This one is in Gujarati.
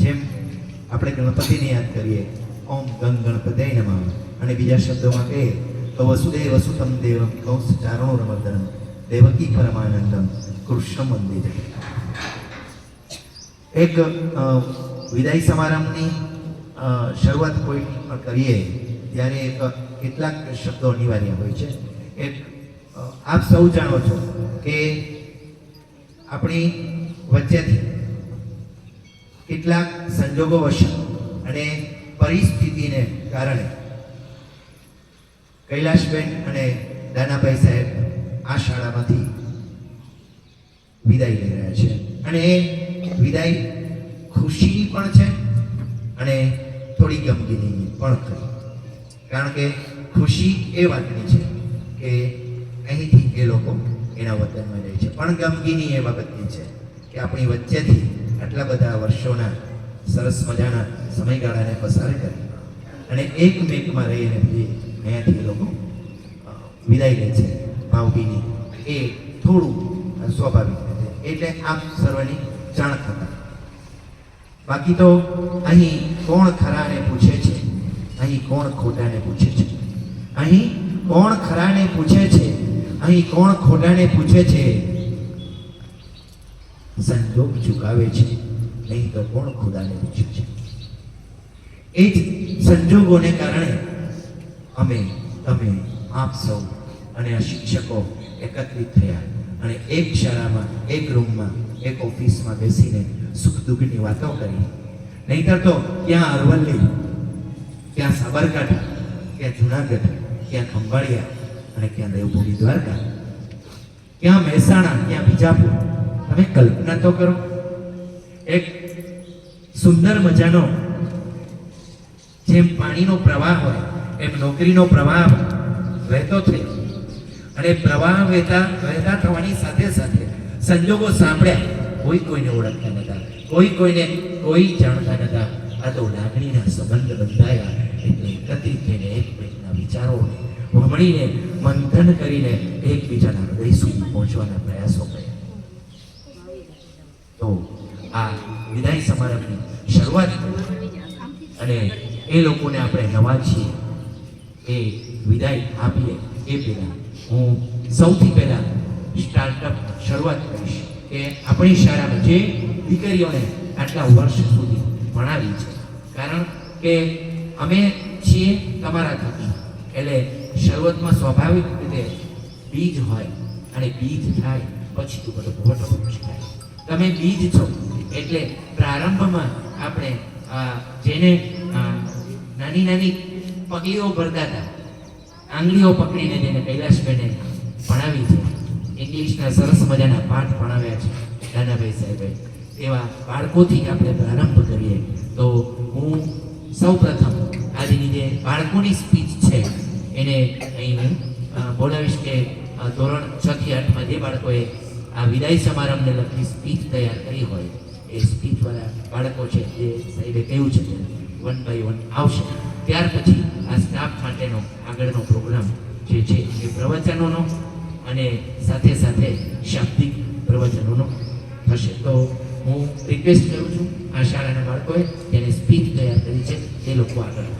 જેમ આપણે ગણપતિને યાદ કરીએ, ઓમ ગંગ ગણપતય નમઃ. અને બીજા શબ્દોમાં કહીએ, તો વસુદેવ વસુતમ દેવમ કૌંસ ચારણો રમતરમ, દેવકી પરમાનંદમ, કૃષ્ણ મંદિર. એક વિદાય સમારંભની શરૂઆત કોઈ પણ કરીએ, ત્યારે એક કેટલાક શબ્દો અનિવાર્ય હોય છે. એક આપ સૌ જાણો છો કે આપણી વચ્ચેથી કેટલાક સંજોગો વશ અને પરિસ્થિતિને કારણે. કૈલાશબેન અને દાનાભાઈ સાહેબ આ શાળામાંથી વિદાય લઈ રહ્યા છે. અને એ વિદાય ખુશી પણ છે અને થોડી ગમગીની પણ થઈ કારણ કે ખુશી એ વાતની છે કે અહીંથી એ લોકો એના વતનમાં જાય છે. પણ ગમગીની એ બાબતની છે કે આપણી વચ્ચેથી આટલા બધા વર્ષોના સરસ મજાના સમયગાળાને પસાર કરી અને એક મેકમાં રહીને પછી અહીંયાથી એ લોકો વિદાય લે છે ભાવભીની. એ થોડું સ્વાભાવિક રીતે એટલે આપ સર્વની જાણ થતા. બાકી તો અહીં કોણ ખરાને પૂછે છે? અહીં કોણ ખોટાને પૂછે છે? અહીં કોણ ખરાને પૂછે છે? અહીં કોણ ખોટાને પૂછે છે? સંજોગ ચુકાવે છે. નહીં તો કોણ ખુદાને પૂછે છે? એ જ સંજોગોને કારણે અમે, તમે, આપ સૌ અને આ શિક્ષકો એકત્રિત થયા અને એક શાળામાં, એક રૂમમાં, એક ઓફિસમાં બેસીને સુખ દુઃખની વાતો કરી. નહીતર તો ક્યાં અરવલ્લી ક્યાં સાબરકાંઠા ક્યાં જુનાગઢ ક્યાં ખંભાળિયા અને ક્યાં દેવભૂમિ દ્વારકા ક્યાં મહેસાણા ક્યાં બીજાપુર તમે કલ્પના તો કરો. એક સુંદર મજાનો, જેમ પાણીનો પ્રવાહ હોય, એમ નોકરીનો પ્રવાહ વહેતો થયો અને પ્રવાહ વહેતા વહેતા થવાની સાથે સાથે સંજોગો સાંભળ્યા, કોઈ કોઈને ઓળખતા નતા કોઈ કોઈને કોઈ જાણતા નતા આ તો લાગણીના સંબંધ બંધાયા, એટલે એકત્રિત થઈને એકબીજાના વિચારો ભમણીને મંથન કરીને એકબીજાના હૃદય સુધી પહોંચવાના પ્રયાસો કર્યા. તો આ વિદાય સમારંભની શરૂઆત અને એ લોકોને આપણે નવા છીએ. એ વિદાય આપીએ એ પહેલાં. હું સૌથી પહેલાં સ્ટાર્ટઅપ શરૂઆત કરીશ કે આપણી શાળામાં જે દીકરીઓને આટલા વર્ષ સુધી ભણાવી છે. કારણ કે અમે છીએ તમારા થકી. એટલે શરૂઆતમાં સ્વાભાવિક રીતે બીજ હોય અને બીજ થાય, પછી તો બધો મોટો થાય તમે બીજ છો. એટલે પ્રારંભમાં આપણે જેને નાની નાની પગલીઓ ભરતા હતા, આંગળીઓ પકડીને જેને કૈલાસબેને ભણાવી છે, ઇંગ્લિશના સરસ મજાના પાઠ ભણાવ્યા છે, દાદાભાઈ સાહેબે. એવા બાળકોથી આપણે પ્રારંભ કરીએ. તો હું સૌ પ્રથમ આજની જે બાળકોની સ્પીચ છે, એને અહીં હું બોલાવીશ કે ધોરણ છ થી આઠમાં જે બાળકોએ આ વિદાય સમારંભને લગતી સ્પીચ તૈયાર કરી હોય, એ સ્પીચવાળા બાળકો છે જે સાહેબે કહ્યું છે વન બાય વન આવશે. ત્યાર પછી આ સ્ટાફ માટેનો આગળનો પ્રોગ્રામ જે છે એ પ્રવચનોનો અને સાથે સાથે શાબ્દિક પ્રવચનોનો થશે. તો હું રિક્વેસ્ટ કરું છું આ શાળાના બાળકોએ જેને સ્પીચ તૈયાર કરી છે તે લોકો આગળ